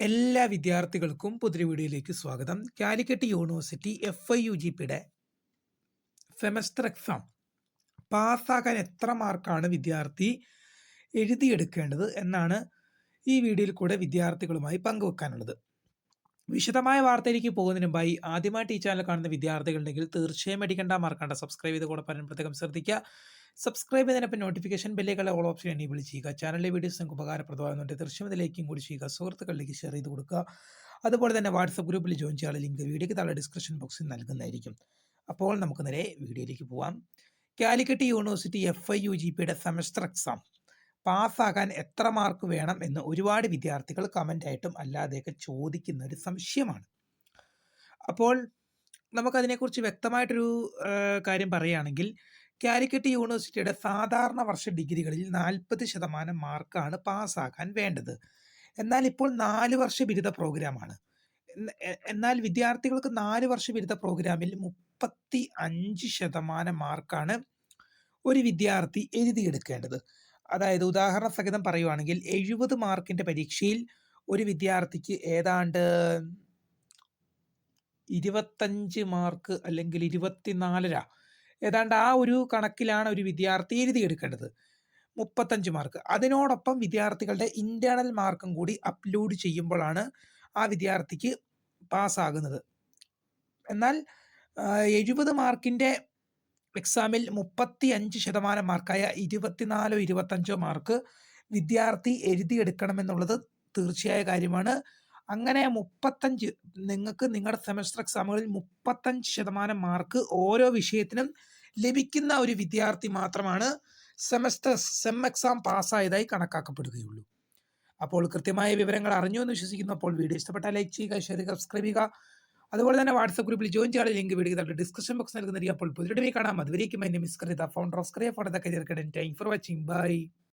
എല്ലാ വിദ്യാർത്ഥികൾക്കും പുതിയ വീഡിയോയിലേക്ക് സ്വാഗതം. Calicut university F I U G പിയുടെ സെമസ്റ്റർ എക്സാം പാസ്സാക്കാൻ എത്ര മാർക്കാണ് വിദ്യാർത്ഥി എഴുതിയെടുക്കേണ്ടത് എന്നാണ് ഈ വീഡിയോയിൽ കൂടെ വിദ്യാർത്ഥികളുമായി പങ്കുവെക്കാനുള്ളത്. വിശദമായ വാർത്തയിലേക്ക് പോകുന്നതിന് മുമ്പായി ആദ്യമായിട്ട് ഈ ചാനൽ കാണുന്ന വിദ്യാർത്ഥികളുണ്ടെങ്കിൽ തീർച്ചയായും അടിക്കേണ്ട മാർക്കാണ്ട് സബ്സ്ക്രൈബ് ചെയ്ത് കൂടെ പറയാൻ പ്രത്യേകം ശ്രദ്ധിക്കുക. സബ്സ്ക്രൈബ് ചെയ്തതിനൊപ്പം നോട്ടിഫിക്കേഷൻ ബെല്ലേക്കുള്ള ഓൾ ഓപ്ഷൻ എനേബിൾ ചെയ്യുക. ചാനലിലെ വീഡിയോസ് നിങ്ങൾക്ക് ഉപകാരപ്രദമാകുന്നുണ്ട് ഇതിലേക്കും കൂടി ചെയ്യുക. സുഹൃത്തുക്കളിലേക്ക് ഷെയർ ചെയ്ത് കൊടുക്കുക. അതുപോലെ തന്നെ വാട്സപ്പ് ഗ്രൂപ്പിൽ ജോയിൻ ചെയ്യാനുള്ള ലിങ്ക് വീഡിയോയ്ക്ക് താഴെ ഡിസ്ക്രിപ്ഷൻ ബോക്സിൽ നൽകുന്നതായിരിക്കും. അപ്പോൾ നമുക്ക് നേരെ വീഡിയോയിലേക്ക് പോവാം. Calicut university F I U G പിയുടെ സെമസ്റ്റർ എക്സാം പാസ്സാകാൻ എത്ര മാർക്ക് വേണം എന്ന് ഒരുപാട് വിദ്യാർത്ഥികൾ കമന്റായിട്ടും അല്ലാതെയൊക്കെ ചോദിക്കുന്ന ഒരു സംശയമാണ്. അപ്പോൾ നമുക്കതിനെക്കുറിച്ച് വ്യക്തമായിട്ടൊരു കാര്യം പറയുകയാണെങ്കിൽ കാലിക്കറ്റ് യൂണിവേഴ്സിറ്റിയുടെ സാധാരണ വർഷ ഡിഗ്രികളിൽ നാൽപ്പത് ശതമാനം മാർക്കാണ് പാസ്സാകാൻ വേണ്ടത്. എന്നാൽ ഇപ്പോൾ നാല് വർഷ ബിരുദ പ്രോഗ്രാമാണ്. എന്ന- എന്നാൽ വിദ്യാർത്ഥികൾക്ക് നാല് വർഷ ബിരുദ പ്രോഗ്രാമിൽ മുപ്പത്തി അഞ്ച് ശതമാനം മാർക്കാണ് ഒരു വിദ്യാർത്ഥി എഴുതിയെടുക്കേണ്ടത്. അതായത് ഉദാഹരണ സഹിതം പറയുവാണെങ്കിൽ എഴുപത് മാർക്കിന്റെ പരീക്ഷയിൽ ഒരു വിദ്യാർത്ഥിക്ക് ഏതാണ്ട് ഇരുപത്തഞ്ച് മാർക്ക് അല്ലെങ്കിൽ ഇരുപത്തിനാലര ഏതാണ്ട് ആ ഒരു കണക്കിലാണ് ഒരു വിദ്യാർത്ഥി എഴുതിയെടുക്കേണ്ടത് മുപ്പത്തഞ്ച് മാർക്ക് അതിനോടൊപ്പം വിദ്യാർത്ഥികളുടെ ഇന്റേണൽ മാർക്കും കൂടി അപ്ലോഡ് ചെയ്യുമ്പോഴാണ് ആ വിദ്യാർത്ഥിക്ക് പാസ്സാകുന്നത്. എന്നാൽ എഴുപത് മാർക്കിന്റെ എക്സാമിൽ മുപ്പത്തി അഞ്ച് ശതമാനം മാർക്കായ ഇരുപത്തിനാലോ ഇരുപത്തഞ്ചോ മാർക്ക് വിദ്യാർത്ഥി എഴുതിയെടുക്കണമെന്നുള്ളത് തീർച്ചയായ കാര്യമാണ്. അങ്ങനെ മുപ്പത്തഞ്ച് നിങ്ങൾക്ക് നിങ്ങളുടെ സെമസ്റ്റർ എക്സാമുകളിൽ മുപ്പത്തഞ്ച് ശതമാനം മാർക്ക് ഓരോ വിഷയത്തിനും ലഭിക്കുന്ന ഒരു വിദ്യാർത്ഥി മാത്രമാണ് സെമസ്റ്റർ സെം എക്സാം പാസ്സായതായി കണക്കാക്കപ്പെടുകയുള്ളൂ. അപ്പോൾ കൃത്യമായ വിവരങ്ങൾ അറിഞ്ഞു എന്ന് വിശ്വസിക്കുന്നു അപ്പോൾ വീഡിയോ ഇഷ്ടപ്പെട്ടാൽ ലൈക്ക് ചെയ്യുക ഷെയർ ചെയ്യുക സബ്സ്ക്രൈബ് ചെയ്യുക. അതുപോലെ തന്നെ വാട്സപ്പ് ഗ്രൂപ്പിൽ ജോയിൻ ചെയ്യാൻ ലിങ്ക് വീഡിയോ ഡിസ്ക്രിപ്ഷൻ ബോക്സ് നൽകുന്ന അപ്പോൾ പുതിയ കാണാം. അതുവരേക്കും എന്നെ മിസ് കരുത founder of സ്ക്രിയ phone career time for watching bye